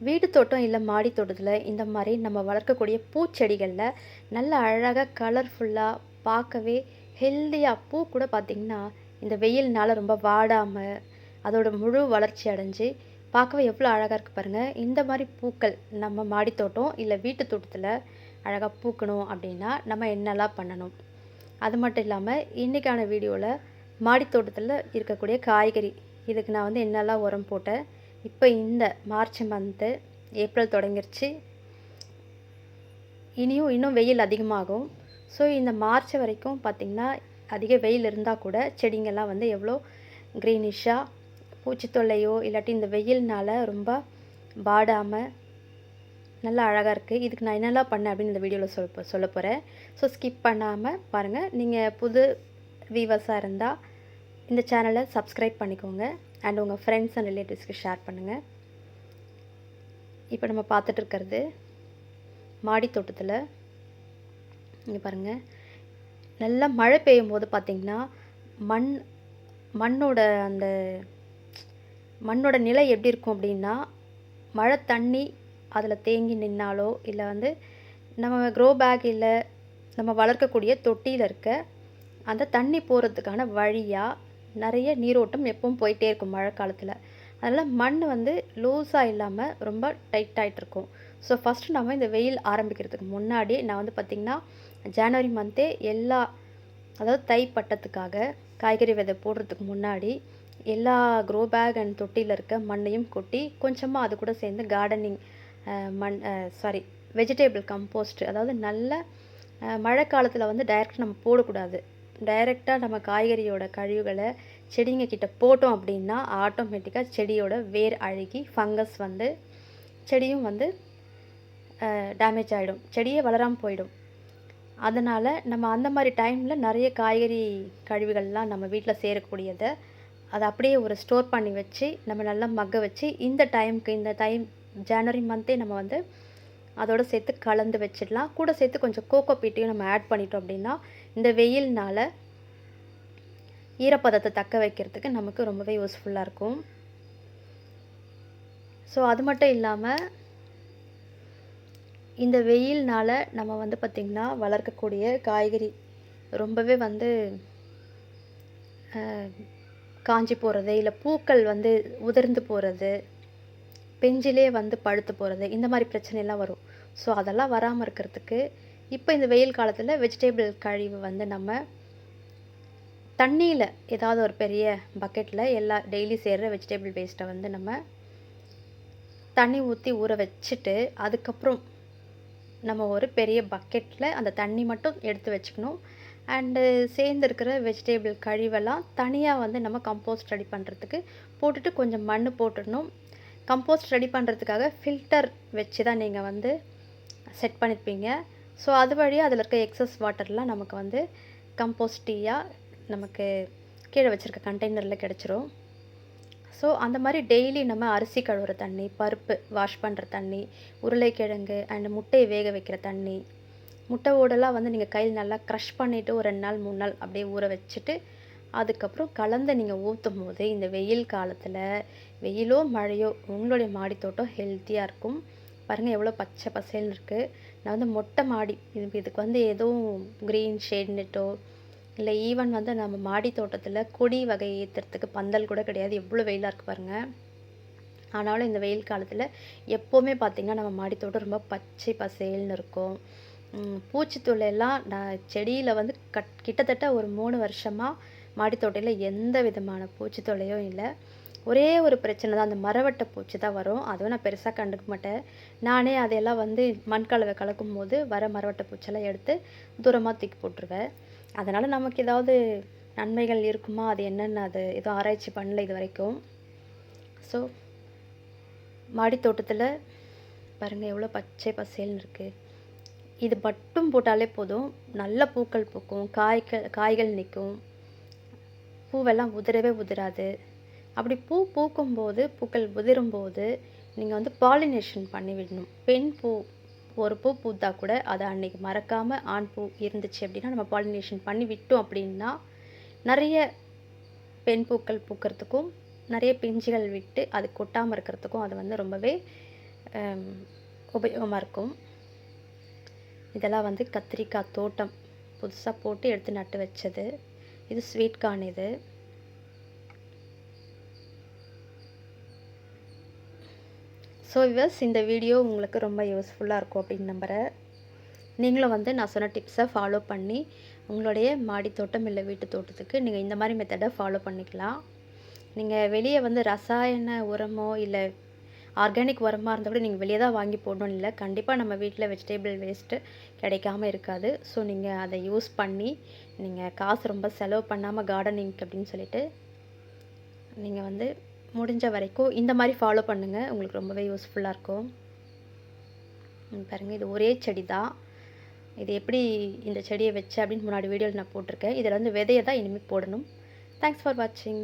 வீட்டு தோட்டம் இல்லை மாடி தோட்டத்தில் இந்த மாதிரி நம்ம வளர்க்கக்கூடிய பூச்செடிகளில் நல்ல அழகாக கலர்ஃபுல்லாக பார்க்கவே ஹெல்த்தியாக பூ கூட பார்த்திங்கன்னா இந்த வெயில்னால ரொம்ப வாடாமல் அதோட முழு வளர்ச்சி அடைஞ்சு பார்க்கவே எவ்வளோ அழகாக இருக்குது பாருங்கள் இந்த மாதிரி பூக்கள் நம்ம மாடி தோட்டம் இல்லை வீட்டு தோட்டத்தில் அழகாக பூக்கணும் அப்படின்னா நம்ம என்னெல்லாம் பண்ணணும்? அது மட்டும் இல்லாமல் இன்றைக்கான வீடியோவில் மாடி தோட்டத்தில் இருக்கக்கூடிய காய்கறி. இதுக்கு நான் வந்து என்னெல்லாம் உரம் போட்டேன்? இப்போ இந்த மார்ச் மந்த்து ஏப்ரல் தொடங்கிருச்சு. இனியும் இன்னும் வெயில் அதிகமாகும். ஸோ இந்த மார்ச் வரைக்கும் பார்த்திங்கன்னா அதிக வெயில் இருந்தால் கூட செடிங்கள்லாம் வந்து எவ்வளோ க்ரீனிஷாக பூச்சி தொல்லையோ இல்லாட்டி இந்த வெயில்னால ரொம்ப பாடாமல் நல்லா அழகாக இருக்குது இதுக்கு நான் என்னெல்லாம் பண்ணேன் அப்படின்னு இந்த வீடியோவில் சொல்ல சொல்ல போகிறேன் ஸோ ஸ்கிப் பண்ணாமல் பாருங்கள் நீங்கள் புது வீவர்ஸாக இருந்தால் இந்த சேனலை சப்ஸ்கிரைப் பண்ணிக்கோங்க. அண்ட் உங்கள் ஃப்ரெண்ட்ஸ் அண்ட் ரிலேட்டிவ்ஸ்க்கு ஷேர் பண்ணுங்கள் இப்போ நம்ம பார்த்துட்டு இருக்கிறது மாடி தோட்டத்தில். இங்கே பாருங்கள் நல்லா மழை பெய்யும் போது பார்த்திங்கன்னா மண் மண்ணோட அந்த மண்ணோட நிலை எப்படி இருக்கும் அப்படின்னா மழை தண்ணி அதில் தேங்கி நின்னாலோ இல்லை வந்து நம்ம க்ரோ பேக் இல்லை நம்ம வளர்க்கக்கூடிய தொட்டியில் இருக்க அந்த தண்ணி போகிறதுக்கான வழியாக நிறைய நீரோட்டம் எப்பவும் போயிட்டே இருக்கும் மழை காலத்தில் அதனால் மண் வந்து லூஸாக இல்லாமல் ரொம்ப டைட்டாகிட்டு இருக்கும். ஸோ ஃபஸ்ட்டு நம்ம இந்த வெயில் ஆரம்பிக்கிறதுக்கு முன்னாடி நான் வந்து பார்த்திங்கன்னா ஜனவரி மந்த்தே எல்லா அதாவது தை பட்டத்துக்காக காய்கறி விதை போடுறதுக்கு முன்னாடி எல்லா க்ரோ பேக் அண்ட் தொட்டியில் இருக்க மண்ணையும் கொட்டி கொஞ்சமாக அது கூட சேர்ந்து கார்டனிங் மண் சாரி வெஜிடேபிள் கம்போஸ்ட் அதாவது நல்ல மழை காலத்தில் வந்து டைரெக்ட் நம்ம போடக்கூடாது. டைரெக்டாக நம்ம காய்கறியோட கழிவுகளை செடிங்க கிட்ட போட்டோம் அப்படின்னா ஆட்டோமேட்டிக்காக செடியோட வேர் அழுகி ஃபங்கஸ் வந்து செடியும் வந்து டேமேஜ் ஆகிடும் செடியே வளராமல் போயிடும். அதனால் நம்ம அந்த மாதிரி டைமில் நிறைய காய்கறி கழிவுகள்லாம் நம்ம வீட்டில் சேரக்கூடியதை அதை அப்படியே ஒரு ஸ்டோர் பண்ணி வச்சு நம்ம நல்லா மக்க வச்சு இந்த டைமுக்கு இந்த டைம் ஜனவரி மந்த்தே நம்ம வந்து அதோடு சேர்த்து கலந்து வச்சிடலாம். கூட சேர்த்து கொஞ்சம் கோகோ பீட்டையும் நம்ம ஆட் பண்ணிட்டோம் அப்படின்னா இந்த வெயில்னால் ஈரப்பதத்தை தக்க வைக்கிறதுக்கு நமக்கு ரொம்பவே யூஸ்ஃபுல்லாக இருக்கும். ஸோ அது மட்டும் இல்லாமல் இந்த வெயில்னால் நம்ம வந்து பார்த்திங்கன்னா வளர்க்கக்கூடிய காய்கறி ரொம்பவே வந்து காஞ்சி போகிறது இல்லை பூக்கள் வந்து உதிர்ந்து போகிறது பெஞ்சிலே வந்து பழுத்து போகிறது இந்த மாதிரி பிரச்சனைலாம் வரும். ஸோ அதெல்லாம் வராமல் இருக்கிறதுக்கு இப்போ இந்த வெயில் காலத்தில் வெஜிடேபிள் கழிவு வந்து நம்ம தண்ணியில் ஏதாவது ஒரு பெரிய பக்கெட்டில் எல்லா டெய்லி சேர்கிற வெஜிடபிள் வேஸ்ட்டை வந்து நம்ம தண்ணி ஊற்றி ஊற வச்சுட்டு அதுக்கப்புறம் நம்ம ஒரு பெரிய பக்கெட்டில் அந்த தண்ணி மட்டும் எடுத்து வச்சுக்கணும். அண்டு சேர்ந்துருக்கிற வெஜிடேபிள் கழிவெல்லாம் தனியாக வந்து நம்ம கம்போஸ்ட் ரெடி பண்ணுறதுக்கு போட்டுட்டு கொஞ்சம் மண் போட்டுடணும். கம்போஸ்ட் ரெடி பண்ணுறதுக்காக ஃபில்டர் வச்சு தான் நீங்கள் வந்து செட் பண்ணியிருப்பீங்க ஸோ அது வழியாக அதில் இருக்க எக்ஸஸ் வாட்டர்லாம் நமக்கு வந்து கம்போஸ்ட் டீயாக நமக்கு கீழே வச்சுருக்க கண்டெய்னரில் கிடச்சிரும். ஸோ அந்த மாதிரி டெய்லி நம்ம அரிசி கழுவுற தண்ணி பருப்பு வாஷ் பண்ணுற தண்ணி உருளைக்கிழங்கு அண்ட் முட்டையை வேக வைக்கிற தண்ணி முட்டை ஓடெல்லாம் வந்து நீங்கள் கையில் நல்லா க்ரஷ் பண்ணிவிட்டு ஒரு ரெண்டு நாள் மூணு நாள் அப்படியே ஊற வச்சுட்டு அதுக்கப்புறம் கலந்து நீங்கள் ஊற்றும் போது இந்த வெயில் காலத்தில் வெயிலோ மழையோ உங்களுடைய மாடித்தோட்டம் ஹெல்த்தியாக இருக்கும். பாருங்கள் எவ்வளோ பச்சை பசேல்னு இருக்குது நான் வந்து மொட்டை மாடி இது இதுக்கு வந்து எதுவும் க்ரீன் ஷேட் நெட்டோ இல்லை ஈவன் வந்து நம்ம மாடி தோட்டத்தில் கொடி வகை ஏற்றுறதுக்கு பந்தல் கூட கிடையாது. எவ்வளோ வெயிலாக இருக்குது பாருங்கள் ஆனாலும் இந்த வெயில் காலத்தில் எப்போவுமே பார்த்திங்கன்னா நம்ம மாடி தோட்டம் ரொம்ப பச்சை பசேல்னு இருக்கும். பூச்சித்தொல்லையெல்லாம் நான் செடியில் வந்து கட் கிட்டத்தட்ட ஒரு மூணு வருஷமாக மாடி எந்த விதமான பூச்சித்தொல்லையும் இல்லை. ஒரே ஒரு பிரச்சனை தான். அந்த மரவட்டை பூச்சி தான் வரும். அதுவும் நான் பெருசாக கண்டுக்க மாட்டேன். நானே அதையெல்லாம் வந்து மண் கலவை கலக்கும் போது வர மரவட்டை பூச்செல்லாம் எடுத்து தூரமாக தூக்கி போட்டுருவேன். அதனால் நமக்கு ஏதாவது நன்மைகள் இருக்குமா? அது என்னென்னு? அது எதுவும் ஆராய்ச்சி பண்ணல இது வரைக்கும். ஸோ மாடி தோட்டத்தில் பாருங்கள் எவ்வளோ பச்சை பசேல்னு இருக்குது இது மட்டும் போட்டாலே போதும். நல்ல பூக்கள் பூக்கும். காய்கள் காய்கள் நிற்கும். பூவெல்லாம் உதிரவே உதிராது. அப்படி பூ பூக்கும்போது பூக்கள் உதிரும்போது நீங்கள் வந்து பாலினேஷன் பண்ணி விடணும் பெண் பூ ஒரு பூ பூத்தா கூட அதை அன்னைக்கு மறக்காமல் ஆண் பூ இருந்துச்சு அப்படின்னா நம்ம பாலினேஷன் பண்ணி விட்டோம் அப்படின்னா நிறைய பெண் பூக்கள் பூக்கிறதுக்கும் நிறைய பிஞ்சுகள் விட்டு அது கொட்டாமல் இருக்கிறதுக்கும் அது வந்து ரொம்பவே உபயோகமாக இருக்கும். இதெல்லாம் வந்து கத்திரிக்காய் தோட்டம் புதுசாக போட்டு எடுத்து நட்டு வச்சது. இது ஸ்வீட் கார்ன் இது. ஸோ விவர்ஸ் இந்த வீடியோ உங்களுக்கு ரொம்ப யூஸ்ஃபுல்லாக இருக்கும் அப்படின்னு நம்புகிறேன் நீங்களும் வந்து நான் சொன்ன டிப்ஸை ஃபாலோ பண்ணி உங்களுடைய மாடி தோட்டம் இல்லை வீட்டு தோட்டத்துக்கு நீங்கள் இந்த மாதிரி மெத்தடை ஃபாலோ பண்ணிக்கலாம். நீங்கள் வெளியே வந்து ரசாயன உரமோ இல்லை ஆர்கானிக் உரமாக இருந்தால் கூட நீங்கள் வெளியே தான் வாங்கி போடணும்னு இல்லை கண்டிப்பாக நம்ம வீட்டில் வெஜிடபிள் வேஸ்ட்டு கிடைக்காம இருக்காது. ஸோ நீங்கள் அதை யூஸ் பண்ணி நீங்கள் காசு ரொம்ப செலவு பண்ணாமல் கார்டனிங் அப்படின்னு சொல்லிட்டு நீங்கள் வந்து முடிஞ்ச வரைக்கும் இந்த மாதிரி ஃபாலோ பண்ணுங்கள் உங்களுக்கு ரொம்பவே யூஸ்ஃபுல்லாக இருக்கும். ம், இது ஒரே செடி தான் இது எப்படி இந்த செடியை வச்சு அப்படின்னு முன்னாடி வீடியோவில் நான் போட்டிருக்கேன். இதில் வந்து விதையை தான் இனிமேல் போடணும். தேங்க்ஸ் ஃபார் வாட்சிங்